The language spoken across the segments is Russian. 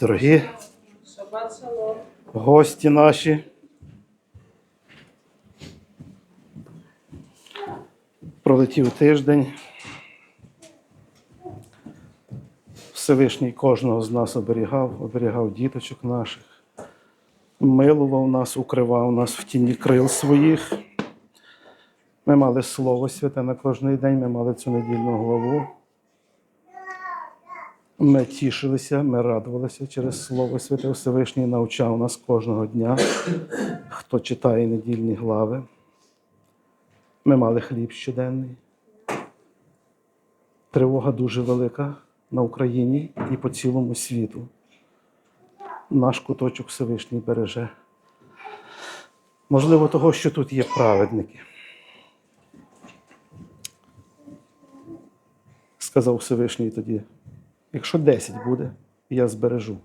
Дорогі гості наші. Пролетів тиждень. Всевишній кожного з нас оберігав, оберігав діточок наших, милував нас, укривав нас в тіні крил своїх. Ми мали Слово Святе на кожний день, ми мали цю недільну главу. Ми тішилися, ми радувалися через Слово Святе Всевишній навчав нас кожного дня, хто читає недільні глави. Ми мали хліб щоденний. Тривога дуже велика на Україні і по цілому світу. Наш куточок Всевишній береже. Можливо, того, що тут є праведники. Сказав Всевишній тоді. Якщо 10 буде, я збережу.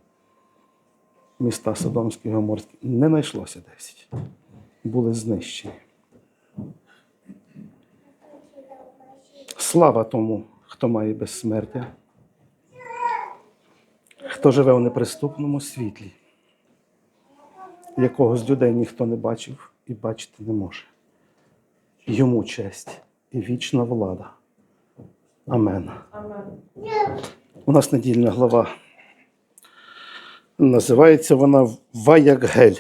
Міста Содомські і Гоморські. Не знайшлося 10. Були знищені. Слава тому, хто має безсмертя, хто живе у неприступному світлі, якого з людей ніхто не бачив і бачити не може. Йому честь і вічна влада. Амен. Амен. У нас недільна глава. Називається вона Ваяггель.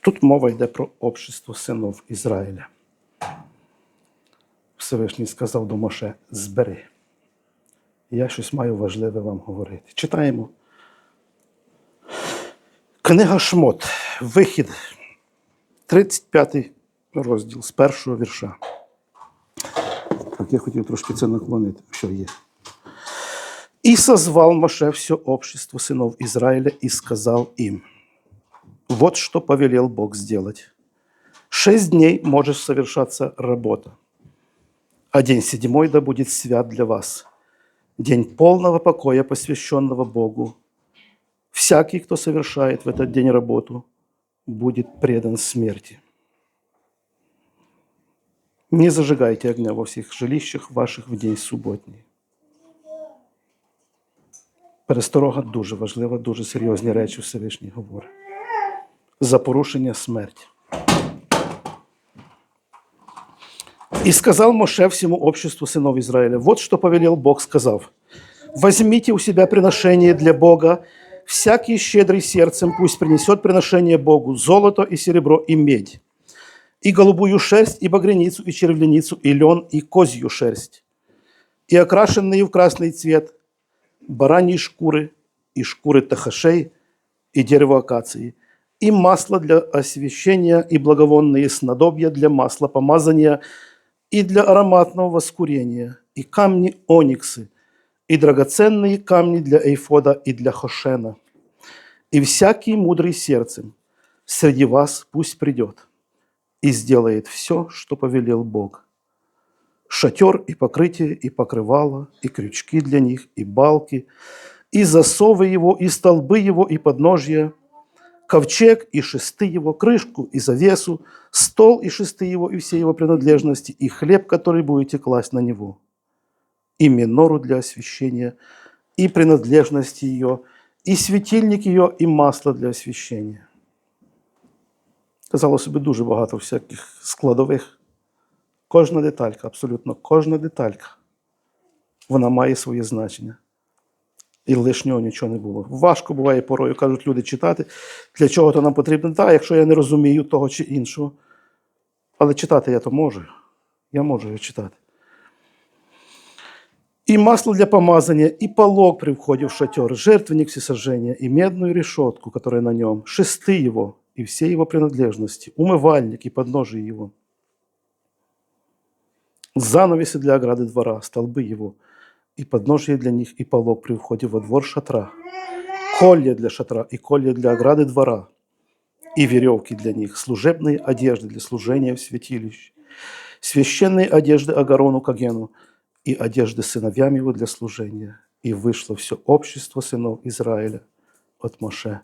Тут мова йде про общество синів Ізраїля. Всевишній сказав до Моше: збери. Я щось маю важливе вам говорити. Читаємо. Книга Шмот. Вихід. 35 розділ з першого вірша. Так, я хотів трошки це наклонити, що є. И созвал Моше все общество сынов Израиля и сказал им, вот что повелел Бог сделать. Шесть дней может совершаться работа, а день седьмой да будет свят для вас, день полного покоя, посвященного Богу. Всякий, кто совершает в этот день работу, будет предан смерти. Не зажигайте огня во всех жилищах ваших в день субботний. Пересторога дуже важлива, дуже серйозні речі Всевишній говорить. За порушення смерть. И сказал Моше всему обществу сынов Израиля, вот что повелел Бог, сказав, возьмите у себя приношение для Бога, всякий щедрый сердцем пусть принесет приношение Богу золото и серебро и медь, и голубую шерсть, и багряницу, и червленицу, и лен, и козью шерсть, и окрашенные в красный цвет, бараньи шкуры, и шкуры тахашей, и дерево акации, и масло для освящения, и благовонные снадобья для масла помазания, и для ароматного воскурения, и камни ониксы, и драгоценные камни для эйфода и для хошена. И всякий мудрый сердцем среди вас пусть придет и сделает все, что повелел Бог шатер и покрытие, и покрывало, и крючки для них, и балки, и засовы его, и столбы его, и подножья, ковчег и шесты его, крышку и завесу, стол и шесты его, и все его принадлежности, и хлеб, который будете класть на него, и минору для освящения, и принадлежности ее, и светильник ее, і масло для освящения. Казало собі дуже багато всяких складових. Кожна деталька, абсолютно кожна деталька, вона має своє значення. І лишнього нічого не було. Важко буває порою, кажуть люди читати, для чого то нам потрібно. Так, якщо я не розумію того чи іншого. Але читати я то можу. Я можу його читати. И масло для помазания, и полог при входе в шатер, жертвенник всесожжения, и медную решетку, которая на нем, шесты его, и все его принадлежности, умывальник и подножие его, занавеси для ограды двора, столбы его, и подножие для них, и полог при входе во двор шатра, колья для шатра и колья для ограды двора, и веревки для них, служебные одежды для служения в святилище, священные одежды Агарону Кагену и одежды сыновьям его для служения. И вышло все общество сынов Израиля от Моше.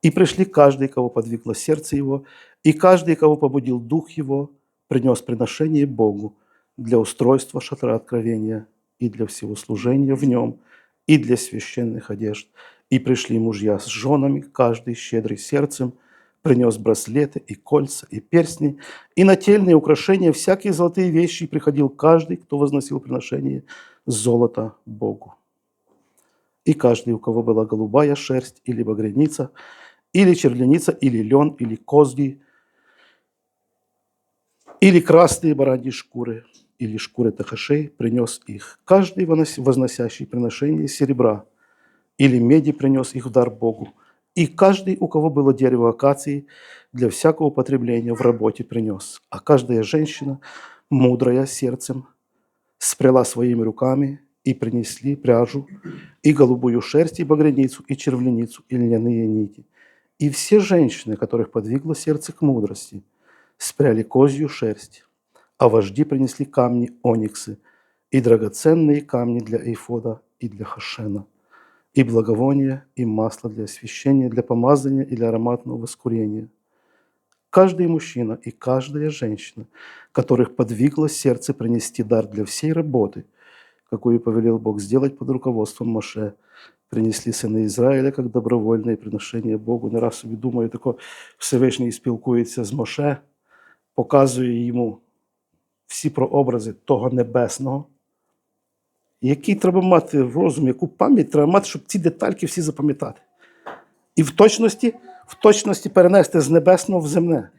И пришли каждый, кого подвигло сердце его, и каждый, кого побудил дух его, принес приношение Богу для устройства шатра откровения и для всего служения в нем, и для священных одежд. И пришли мужья с женами, каждый щедрый сердцем, принес браслеты и кольца, и перстни, и нательные украшения, всякие золотые вещи, и приходил каждый, кто возносил приношение золота Богу. И каждый, у кого была голубая шерсть, или багряница, или червляница, или лен, или козги, или красные бараньи шкуры, или шкуры тахашей, принес их. Каждый, возносящий приношение серебра или меди, принес их в дар Богу. И каждый, у кого было дерево акации, для всякого употребления в работе принес. А каждая женщина, мудрая сердцем, спряла своими руками и принесли пряжу, и голубую шерсть, и багряницу, и червленицу, и льняные нити. И все женщины, которых подвигло сердце к мудрости, спряли козью шерсть, а вожди принесли камни ониксы и драгоценные камни для эйфода и для хашена, и благовония, и масло для освящения, для помазания и для ароматного воскурения. Каждый мужчина и каждая женщина, которых подвигло сердце принести дар для всей работы, какую повелел Бог сделать под руководством Моше, принесли сини Ізраїля як добровольне приношення Богу. Не раз собі думаю, тако Всевишній спілкується з Моше, показує йому Всі прообрази того небесного, який треба мати розум, яку пам'ять треба мати, щоб ці детальки всі запам'ятати. І в точності, в точності перенести з небесного в земне,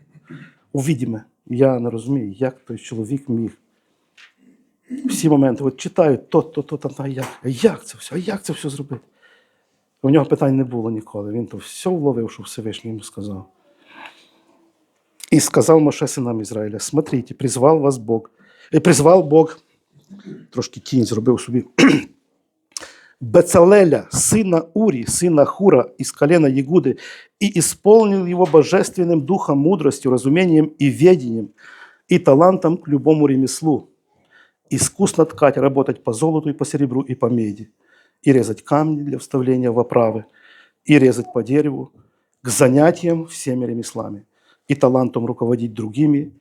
у відіме. Я не розумію, як той чоловік міг. Всі моменти, от читаю то, то, то, там, а як, а як це все, а як це все зробити? У нього питань не було ніколи. Він то все вловив, що Всевишній йому сказав. И сказал Моше сынам Израиля, смотрите, призвал вас Бог, и призвал Бог, трошки тінь зробив собі, Бецалеля, сына Ури, сына Хура из колена Ягуды, и исполнил его божественным духом, мудростью, разумением и ведением, и талантом к любому ремеслу. Искусно ткать, работать по золоту и по серебру и по меди, и резать камни для вставления в оправы, и резать по дереву, к занятиям всеми ремеслами, и талантом руководить другими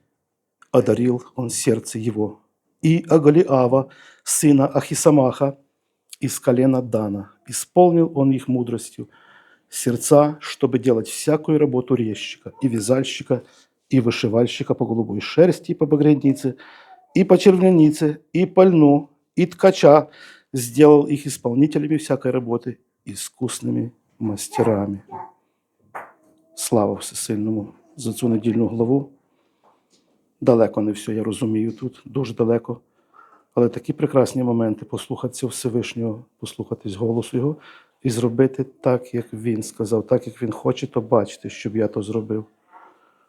одарил он сердце его. И Агалиава, сына Ахисамаха, из колена Дана. Исполнил он их мудростью сердца, чтобы делать всякую работу резчика и вязальщика, и вышивальщика по голубой шерсти, и по багрянице, и по червлянице, и по льну, и ткача, сделал их исполнителями всякой работы, искусными мастерами. Слава Всесильному за цю недільну главу. Далеко не все я розумію тут, дуже далеко. Але такі прекрасні моменти послухатися Всевишнього, послухатись голосу Його і зробити так, як Він сказав, так, як Він хоче, то бачити, щоб я то зробив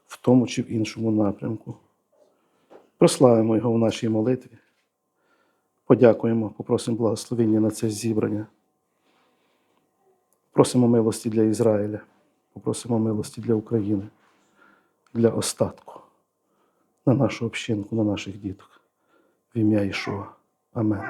в тому чи в іншому напрямку. Прославимо Його в нашій молитві. Подякуємо, попросимо благословення на це зібрання. Просимо милості для Ізраїля, попросимо милості для України, для остатку, на нашу общинку, на наших діток. В ім'я Ішуа. Амен.